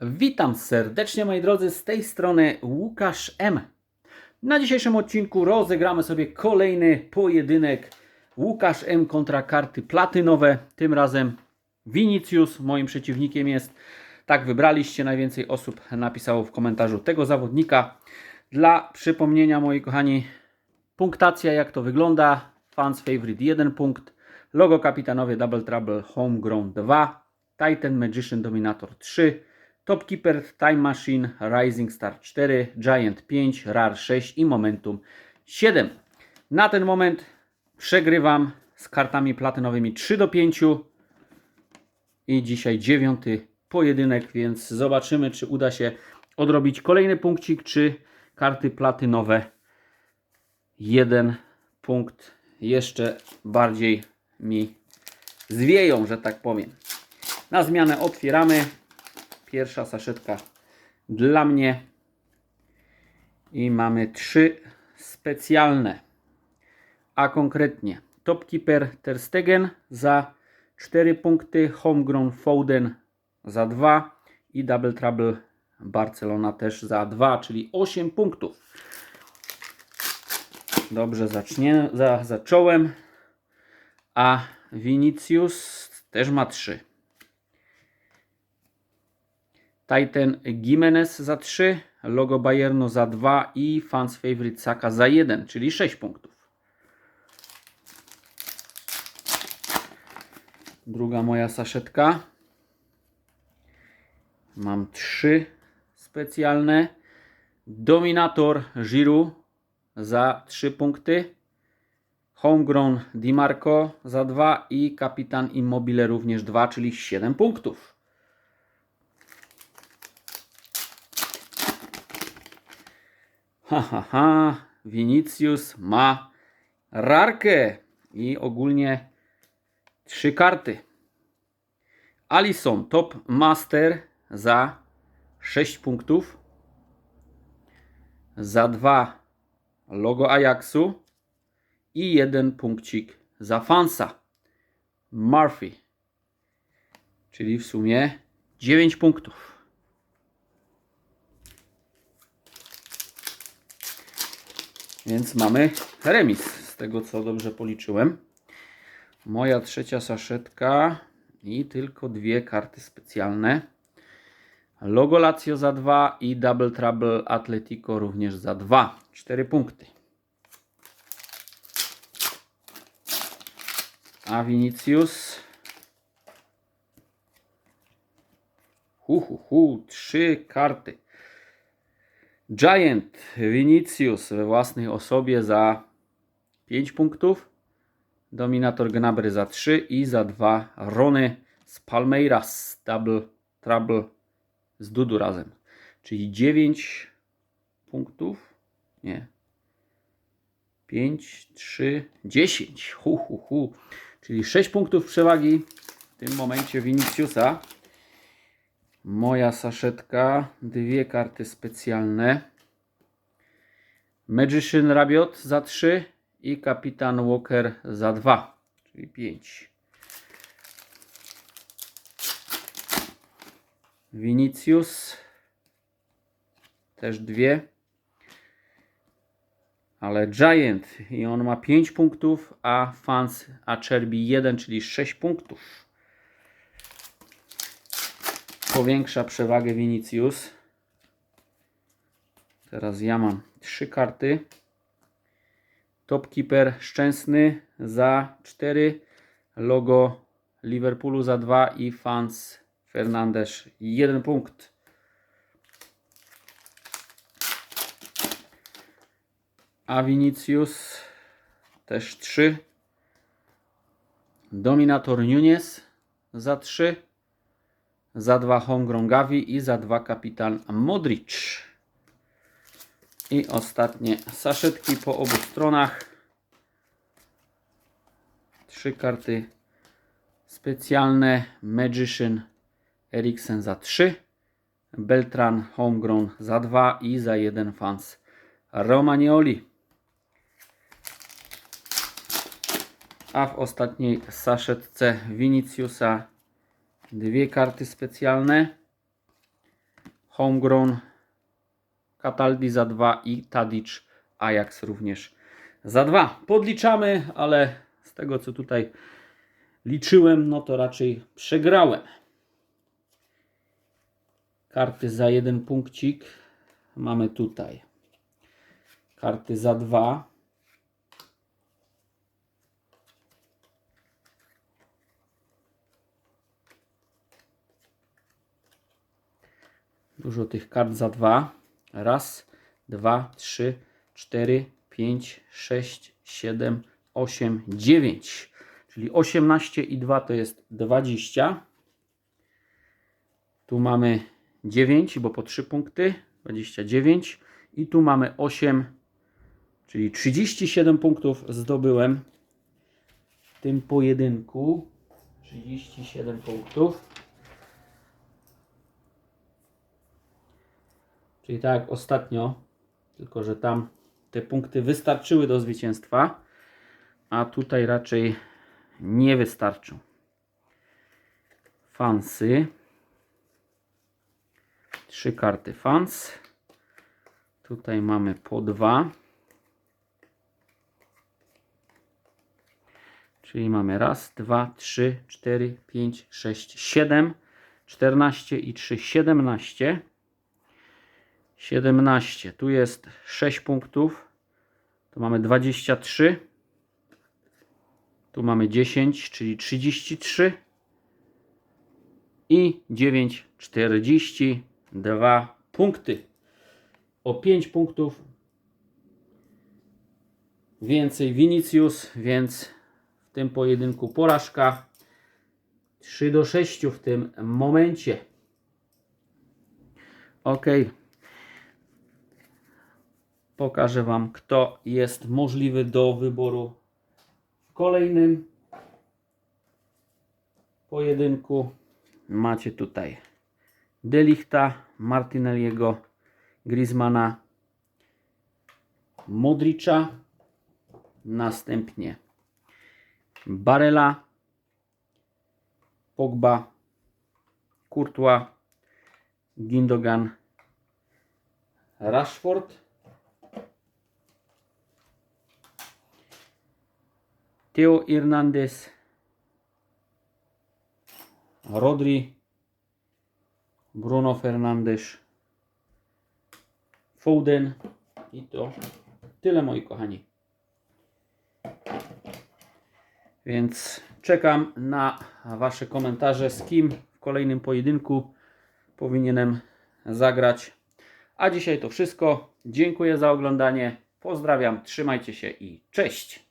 Witam serdecznie moi drodzy, z tej strony Łukasz M. Na dzisiejszym odcinku rozegramy sobie kolejny pojedynek Łukasz M kontra karty platynowe. Tym razem Vinicius moim przeciwnikiem jest. Tak wybraliście, najwięcej osób napisało w komentarzu tego zawodnika. Dla przypomnienia moi kochani, punktacja jak to wygląda. Fans Favorite 1 punkt, logo kapitanowie Double Trouble Homegrown 2, Titan Magician Dominator 3, Topkeeper Time Machine Rising Star 4, Giant 5, Rar 6 i Momentum 7. Na ten moment przegrywam z kartami platynowymi 3 do 5 i dzisiaj dziewiąty pojedynek, więc zobaczymy, czy uda się odrobić kolejny punkcik, czy karty platynowe jeden punkt jeszcze bardziej mi zwieją, że tak powiem. Na zmianę otwieramy. Pierwsza saszetka dla mnie. I mamy trzy specjalne. A konkretnie Topkeeper Ter Stegen za 4 punkty, Homegrown Foden za 2 i Double Trouble Barcelona też za 2, czyli 8 punktów. Dobrze zacznie, za, zacząłem. A Vinicius też ma 3. Titan Gimenez za 3, logo Bayerno za 2 i Fans Favorite Saka za 1, czyli 6 punktów. Druga moja saszetka. Mam 3 specjalne. Dominator Giroud za 3 punkty. Homegrown Di Marco za 2 i Kapitan Immobile również 2, czyli 7 punktów. Ha, ha, ha. Vinicius ma rarkę i ogólnie trzy karty. Alison Top Master za 6 punktów. Za 2 logo Ajaxu i jeden punkcik za fansa. Murphy. Czyli w sumie 9 punktów. Więc mamy remis, z tego co dobrze policzyłem. Moja trzecia saszetka i tylko dwie karty specjalne. Logo Lazio za 2 i Double Trouble Atletico również za 2. 4 punkty. A Vinicius. Hu, hu, hu, trzy karty. Giant Vinicius we własnej osobie za 5 punktów. Dominator Gnabry za 3 i za 2 Rony z Palmeiras. Double Trouble z Dudu razem. Czyli 9 punktów. Nie. 5, 3, 10. Hu, hu, hu. Czyli 6 punktów przewagi w tym momencie Viniciusa. Moja saszetka. Dwie karty specjalne. Magician Rabiot za 3 i Kapitan Walker za 2. Czyli 5. Vinicius. Też dwie. Ale Giant i on ma 5 punktów, a Fans Acerbi 1, czyli 6 punktów. Powiększa przewagę Vinicius. Teraz ja mam 3 karty. Topkeeper Szczęsny za 4, logo Liverpoolu za 2 i Fans Fernandes 1 punkt. A Vinicius też 3. Dominator Nunes za 3. Za 2 Homegrown Gavi i za 2 Kapitan Modric. I ostatnie saszetki po obu stronach. Trzy karty specjalne. Magician Eriksen za 3. Beltran Homegrown za 2 i za 1 fans Romagnoli. A w ostatniej saszetce Viniciusa dwie karty specjalne. Homegrown, Cataldi za 2 i Tadic Ajax również za 2. Podliczamy, ale z tego co tutaj liczyłem, no to raczej przegrałem. Karty za jeden punkcik mamy tutaj. Karty za dwa. Dużo tych kart za dwa. Raz, dwa, trzy, cztery, pięć, sześć, siedem, osiem, dziewięć. Czyli 18 i 2 to jest 20. Tu mamy 9, bo po 3 punkty, 29. I tu mamy 8, czyli 37 punktów zdobyłem w tym pojedynku. 37 punktów. Czyli tak jak ostatnio, tylko że tam te punkty wystarczyły do zwycięstwa, a tutaj raczej nie wystarczą. Fansy. Trzy karty fans. Tutaj mamy po dwa. Czyli mamy raz, dwa, trzy, cztery, pięć, sześć, siedem, czternaście i trzy, siedemnaście. 17. Tu jest 6 punktów. Tu mamy 23. Tu mamy 10, czyli 33. I 9, 42 punkty. O 5 punktów więcej Vinicius, więc w tym pojedynku porażka. 3 do 6 w tym momencie. Ok. Pokażę Wam, kto jest możliwy do wyboru w kolejnym pojedynku. Macie tutaj Delichta, Martinelliego, Griezmana, Modricza, następnie Barella, Pogba, Courtois, Gindogan, Rashford, Teo Hernandez, Rodri, Bruno Fernandes, Foden i to tyle moi kochani. Więc czekam na Wasze komentarze, z kim w kolejnym pojedynku powinienem zagrać. A dzisiaj to wszystko. Dziękuję za oglądanie. Pozdrawiam, trzymajcie się i cześć.